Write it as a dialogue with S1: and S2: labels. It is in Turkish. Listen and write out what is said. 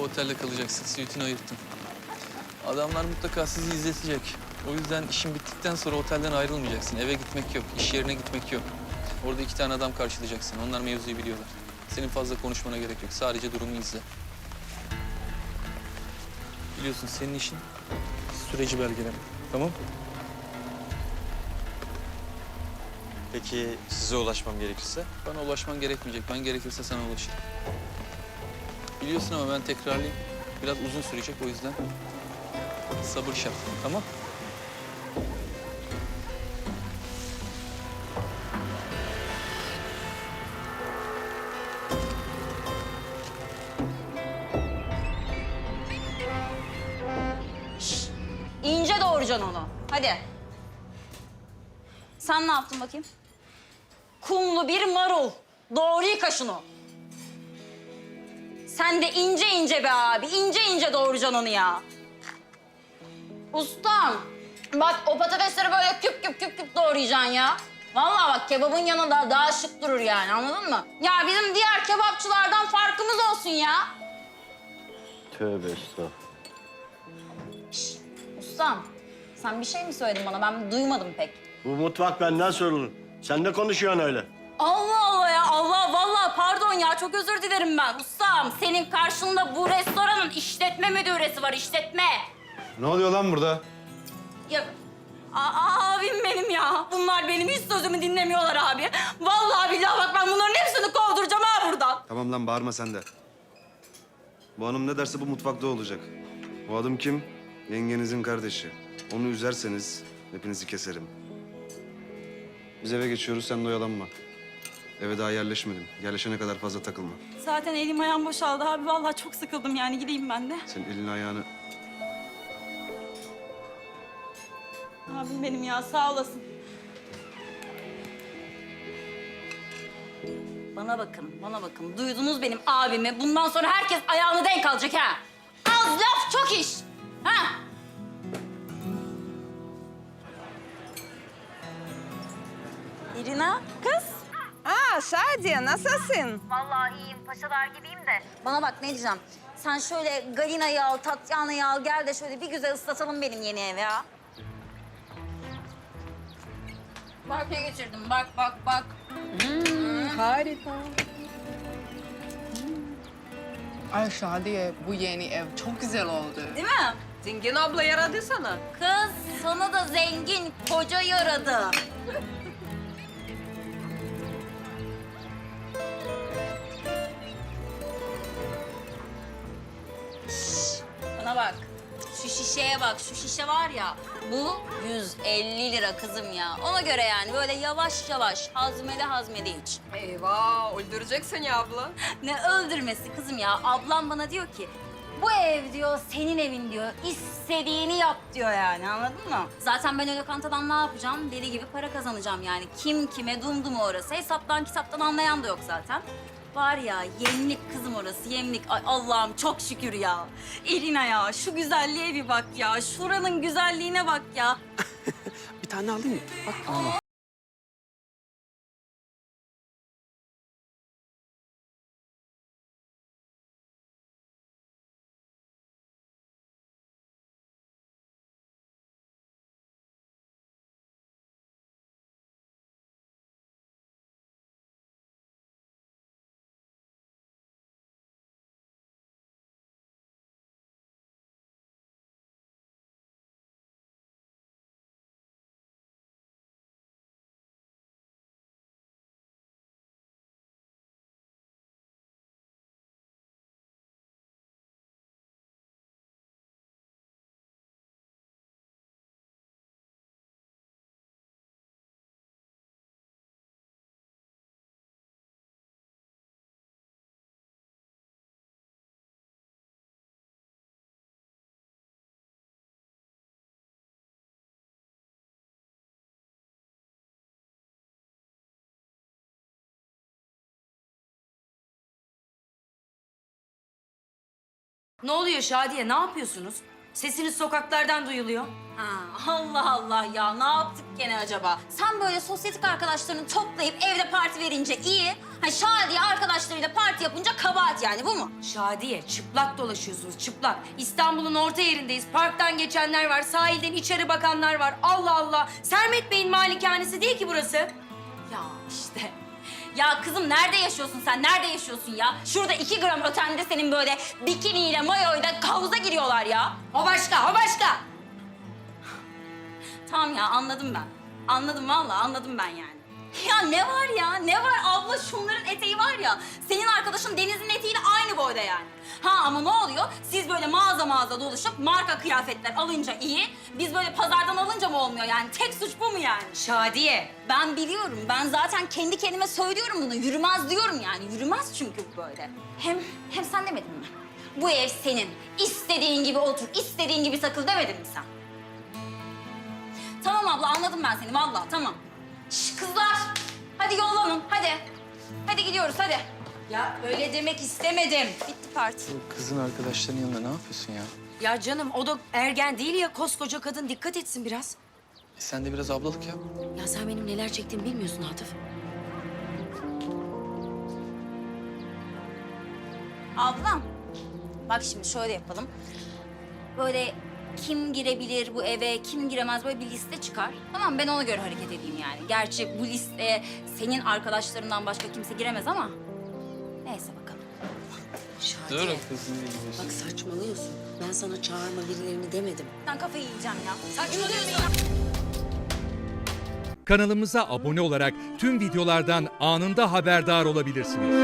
S1: Bu otelde kalacaksın. Suite'ini ayırttım. Adamlar mutlaka sizi izletecek. O yüzden işin bittikten sonra otelden ayrılmayacaksın. Eve gitmek yok, iş yerine gitmek yok. Orada iki tane adam karşılayacaksın. Onlar mevzuyu biliyorlar. Senin fazla konuşmana gerek yok. Sadece durumu izle. Biliyorsun senin işin süreci belgelemek. Tamam?
S2: Peki size ulaşmam gerekirse?
S1: Bana ulaşman gerekmeyecek. Ben gerekirse sana ulaşırım. Biliyorsun ama ben tekrarlayayım. Biraz uzun sürecek o yüzden. Sabır şart. Tamam?
S3: İnce doğuracaksın onu. Hadi. Sen ne yaptın bakayım? Kumlu bir marul. Doğru yıka şunu. Sen de ince ince be abi. ince ince doğuracaksın onu ya. Ustam. Bak o patatesleri böyle küp küp küp küp doğrayacaksın ya. Vallahi bak kebabın yanında daha şık durur yani anladın mı? Ya bizim diğer kebapçılardan farkımız olsun ya.
S2: Tövbe estağfurullah.
S3: Ustam sen bir şey mi söyledin bana? Ben duymadım pek.
S4: Bu mutfak benden sorulur. Sen de konuşuyorsun öyle.
S3: Allah pardon ya çok özür dilerim ben. Ustam senin karşında bu restoranın işletme müdüresi var işletme.
S5: Ne oluyor lan burada?
S3: Ya A- abim benim ya. Bunlar benim hiç sözümü dinlemiyorlar abi. Vallahi billahi bak ben bunların hepsini kovduracağım ha buradan.
S5: Tamam lan bağırma sen de. Bu hanım ne derse bu mutfakta olacak. Bu adam kim? Yengenizin kardeşi. Onu üzerseniz hepinizi keserim. Biz eve geçiyoruz, sen de oyalanma. Eve daha yerleşmedim. Yerleşene kadar fazla takılma.
S3: Zaten elim ayağım boşaldı abi. Vallahi çok sıkıldım yani gideyim ben de.
S5: Senin elini ayağını...
S3: Abim benim ya sağ olasın. Bana bakın, bana bakın. Duydunuz benim abimi. Bundan sonra herkes ayağını denk alacak ha. Az laf çok iş.
S6: Şadiye nasılsın?
S3: Vallahi iyiyim, paşalar gibiyim de. Bana bak ne diyeceğim. Sen şöyle Galina'yı al, Tatyana'yı al. Gel de şöyle bir güzel ıslatalım benim yeni evi ha. Bak ne getirdim. Bak, bak, bak.
S6: Harika.
S7: Ay Şadiye bu yeni ev çok güzel oldu.
S3: Değil mi?
S6: Zengin abla yaradı sana.
S3: Kız sana da zengin koca yaradı. Şişeye bak. Şu şişe var ya. Bu 150 lira kızım ya. Ona göre yani böyle yavaş yavaş hazmede hazmede iç.
S6: Eyvah öldüreceksin ya abla.
S3: Ne öldürmesi kızım ya. Ablam bana diyor ki bu ev diyor senin evin diyor. İstediğini yap diyor yani anladın mı? Zaten ben o lokantadan ne yapacağım? Deli gibi para kazanacağım yani. Kim kime dumdu mu orası? Hesaptan kitaptan anlayan da yok zaten. Var ya yemlik kızım orası yemlik. Ay Allah'ım çok şükür ya. Elina ya şu güzelliğe bir bak ya. Şuranın güzelliğine bak ya.
S8: Bir tane alayım mı? Bak.
S9: Ne oluyor Şadiye? Ne yapıyorsunuz? Sesiniz sokaklardan duyuluyor.
S3: Ha, Allah Allah ya ne yaptık gene acaba? Sen böyle sosyetik arkadaşlarını toplayıp evde parti verince iyi. Ha Şadiye arkadaşlarıyla parti yapınca kabahat yani bu mu?
S9: Şadiye, çıplak dolaşıyorsunuz, çıplak. İstanbul'un orta yerindeyiz. Parktan geçenler var, sahilden içeri bakanlar var. Allah Allah. Sermet Bey'in malikanesi değil ki burası.
S3: Ya işte. Ya kızım nerede yaşıyorsun sen? Nerede yaşıyorsun ya? Şurada iki gram ötende senin böyle bikiniyle mayoyla havuza giriyorlar ya.
S9: O başka, o başka.
S3: Tamam ya anladım ben. Anladım vallahi anladım ben yani. Ya ne var ya ne var abla şunların eteği var ya. Senin arkadaşın Deniz'in eteğiyle aynı boyda yani. Ha ama ne oluyor? Siz böyle mağaza mağaza dolaşıp marka kıyafetler alınca iyi. Biz böyle pazardan alınca mı olmuyor yani? Tek suç bu mu yani?
S9: Şadiye.
S3: Ben biliyorum. Ben zaten kendi kendime söylüyorum bunu. Yürümez diyorum yani. Yürümez çünkü bu böyle. Hem hem sen demedin mi? Bu ev senin. İstediğin gibi otur, istediğin gibi takıl demedin mi sen? Tamam abla anladım ben seni vallahi tamam. Şş, kızlar hadi yollanın hadi. Hadi gidiyoruz hadi.
S9: Ya öyle demek istemedim.
S3: Bitti parti.
S1: Kızın arkadaşlarının yanında ne yapıyorsun ya?
S9: Ya canım o da ergen değil ya koskoca kadın dikkat etsin biraz.
S1: E sen de biraz ablalık yap.
S9: Ya sen benim neler çektiğimi bilmiyorsun Atıf.
S3: Ablam bak şimdi şöyle yapalım. Böyle kim girebilir bu eve, kim giremez böyle bir liste çıkar. Tamam ben ona göre hareket edeyim yani. Gerçi bu listeye senin arkadaşlarından başka kimse giremez ama neyse bakalım.
S9: Şadiye.
S1: Dur gidiyorsun.
S9: Bak saçmalıyorsun. Ben sana çağırma birilerini demedim.
S3: Ben kafayı yiyeceğim ya.
S9: Saçmalıyorsun.
S10: Kanalımıza abone olarak tüm videolardan anında haberdar olabilirsiniz.